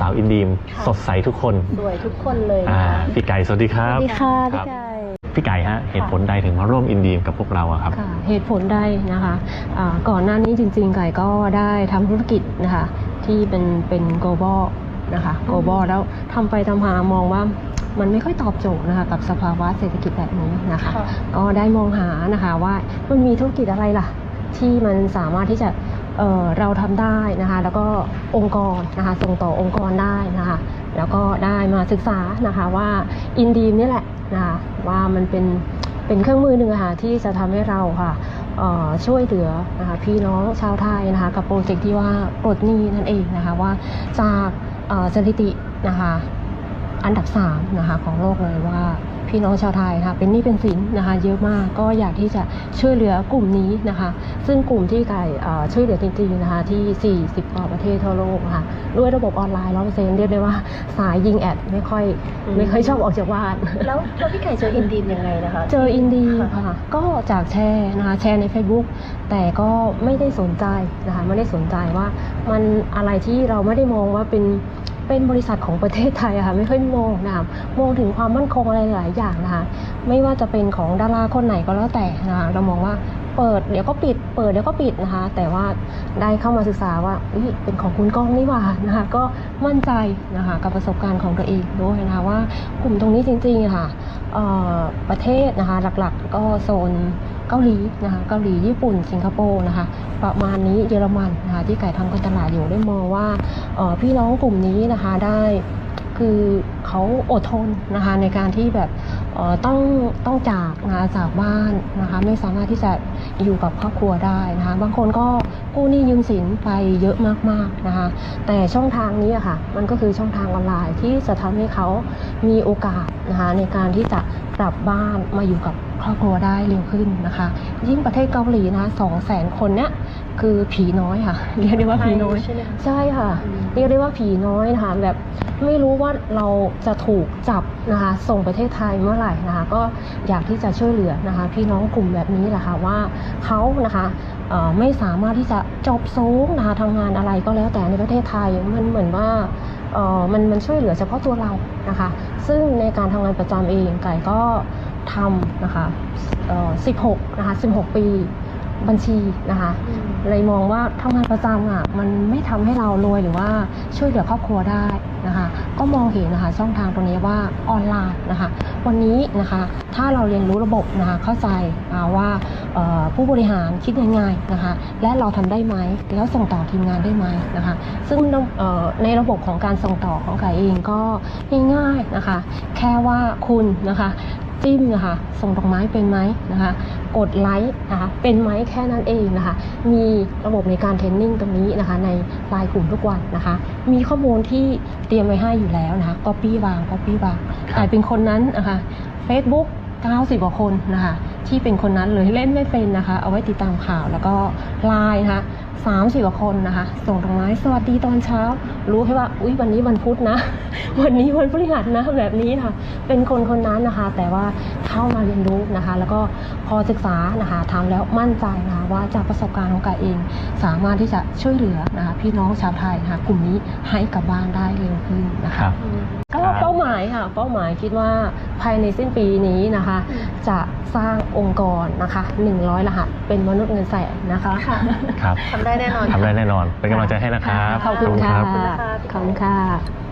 สาวอินดีมค่ะ สดใสทุกคนสวยทุกคนเลยอ่านะคะพี่ไก่สวัสดีคสรัวับสดีค่ะครัพี่บไก่ พี่ไก่ฮะเหตุผลใดถึงมาร่วมอินดีมกับพวกเราอะครับ ค่ะเหตุผลได้นะคะอ่าก่อนหน้านี้จริงๆไก่ก็ได้ทำธุรกิจนะคะที่เป็นเป็น global นะคะ global แล้วทำไปทำมามองว่ามันไม่ค่อยตอบโจทย์นะคะกับสภาวะเศรษฐกิจแบบนี้นะคะ ค่ะ ก็ได้มองหานะคะว่ามันมีธุรกิจอะไรล่ะ ที่มันสามารถที่จะ เเราทำได้นะคะแล้วก็องค์กรนะคะส่งต่อองค์กรได้นะคะแล้วก็ได้มาศึกษานะคะว่าอินดีมนี่แหละนะคะว่ามันเป็นเป็นเครื่องมือหนึ่งค่ะที่จะทำให้เราค่ะช่วยเหลือนะคะพี่น้องชาวไทยนะคะกับโปรเจกต์ที่ว่าปลดหนี้นั่นเองนะคะว่าจากสถิตินะคะ อันดับ3นะคะของโลกเลยว่าพี่น้องชาวไทยนะคะเป็นหนี้เป็นสินนะคะเยอะมากก็อยากที่จะช่วยเหลือกลุ่มนี้นะคะ ซึ่งกลุ่มที่ไก่เอ่อช่วยเหลือจริงๆนะคะที่ 40 กว่าประเทศทั่วโลกนะคะด้วยระบบออนไลน์ร้อยเปอร์เซ็นต์เรียกได้ว่าสายยิงแอดไม่ค่อยอืมไม่ค่อยชอบออกจากบ้าน แล้วแล้วพี่ไก่เจออินดีมยังไงนะคะ เจออินดีค่ะค่ะก็จากแชร์นะคะแชร์ใน Facebook แต่ก็ไม่ได้สนใจนะคะไม่ได้สนใจว่ามันอะไรที่เราไม่ได้มองว่าเป็น เป็นบริษัทของประเทศไทยอะค่ะไม่ค่อยมองนะคะมองถึงความมั่นคงอะไรหลายอย่างนะคะไม่ว่าจะเป็นของดาราคนไหนก็แล้วแต่นะคะเรามองว่าเปิดเดี๋ยวก็ปิด เปิดเดี๋ยวก็ปิดนะคะ แต่ว่าได้เข้ามาศึกษาว่าเป็นของคุณก้องนี่หว่านะคะ ก็มั่นใจนะคะกับประสบการณ์ของตัวเองด้วยนะคะว่ากลุ่มตรงนี้จริงๆะค่ะเอ่อประเทศนะคะหลักๆก็โซน เกาหลีนะคะเกาหลีญี่ปุ่น สิงคโปร์นะคะประมาณนี้เยอรมันนะคะที่ไก่ทำการตลาดอยู่ได้มองว่าพี่น้องกลุ่มนี้นะคะได้คือเขาอดทนนะคะในการที่แบบต้องต้องจากนะจากบ้านนะคะไม่สามารถที่จะอยู่กับครอบครัวได้นะคะบางคนก็กู้หนี้ยืมสินไปเยอะมากๆนะคะแต่ช่องทางนี้อะค่ะมันก็คือช่องทางออนไลน์ที่จะทำให้เขามีโอกาสนะคะในการที่จะ กลับบ้านมาอยู่กับครอบครัวได้เร็วขึ้นนะคะ ยิ่งประเทศเกาหลีนะสองแสนคนเนี้ยคือผีน้อยค่ะ เรียกได้ว่าผีน้อย ใช่ไหมคะใช่ค่ะอืมเรียกได้ว่าผีน้อยนะคะแบบไม่รู้ว่าเราจะถูกจับนะคะส่งประเทศไทยเมื่อไหร่นะคะก็อยากที่จะช่วยเหลือนะคะ พี่น้องกลุ่มแบบนี้แหละค่ะว่าเขานะคะเอ่อไม่สามารถที่จะจบสูงนะคะทำงานอะไรก็แล้วแต่ในประเทศไทยมันเหมือนว่าเอ่อ มันมันช่วยเหลือเฉพาะตัวเรานะคะ ซึ่งในการทำงานประจำเองไก่ก็ทำนะคะเอ่อ16นะคะ16 ปี บัญชีนะคะอืมเลยมองว่าทำงานประจำอะมันไม่ทำให้เรารวยหรือว่าช่วยเหลือครอบครัวได้นะคะ ก็มองเห็นนะคะช่องทางตรงนี้ว่าออนไลน์นะคะ วันนี้นะคะถ้าเราเรียนรู้ระบบนะคะเข้าใจอ่าว่าเอ่อผู้บริหารคิดยังไงนะคะ และเราทำได้ไหมแล้วส่งต่อทีมงานได้ไหมนะคะ ซึ่งเอ่อในระบบของการส่งต่อของไก่เองก็ง่ายๆนะคะ แค่ว่าคุณนะคะ จิ้มนะคะ ส่งดอกไม้เป็นไหมนะคะ กดไลค์นะคะ เป็นไหมแค่นั้นเองนะคะ มีระบบในการเทรนนิ่งตรงนี้นะคะ ในไลน์กลุ่มทุกวันนะคะ มีข้อมูลที่เตรียมไว้ให้อยู่แล้วนะคะก็ปี้วางก็ปี้วางครับแต่เป็นคนนั้นนะคะ Facebook 90 กว่าคนนะคะ ที่เป็นคนนั้นเลยเล่นไม่เป็นนะคะ เอาไว้ติดตามข่าวแล้วก็ไลน์นะคะสามสิบกว่าคนนะคะ ส่งดอกไม้สวัสดีตอนเช้า รู้แค่ว่า อุ้ยวันนี้วันพุธนะ วันนี้วันพฤหัสนะแบบนี้ค่ะ เป็นคนคนนั้นนะคะ แต่ว่าเข้ามาเรียนรู้นะคะ แล้วก็พอศึกษานะคะทำแล้วมั่นใจนะคะว่าจากประสบการณ์ของกายเอง สามารถที่จะช่วยเหลือนะคะพี่น้องชาวไทยนะคะกลุ่มนี้ให้กลับบ้านได้เร็วขึ้นนะครัคะบอืมก็ ครับเป้าหมายค่ะเป้าหมายคิดว่าภายในสิ้นปีนี้นะคะอืมจะสร้างองค์กรนะคะ100 รหัสเป็นมนุษย์เงินแสนนะคะค่ะครับทำได้แน่นอนทำได้แน่นอน เป็นกำลังใจให้นะครับขอบคุณค่ะขอบคุณนะคะขอบคุณค่ะ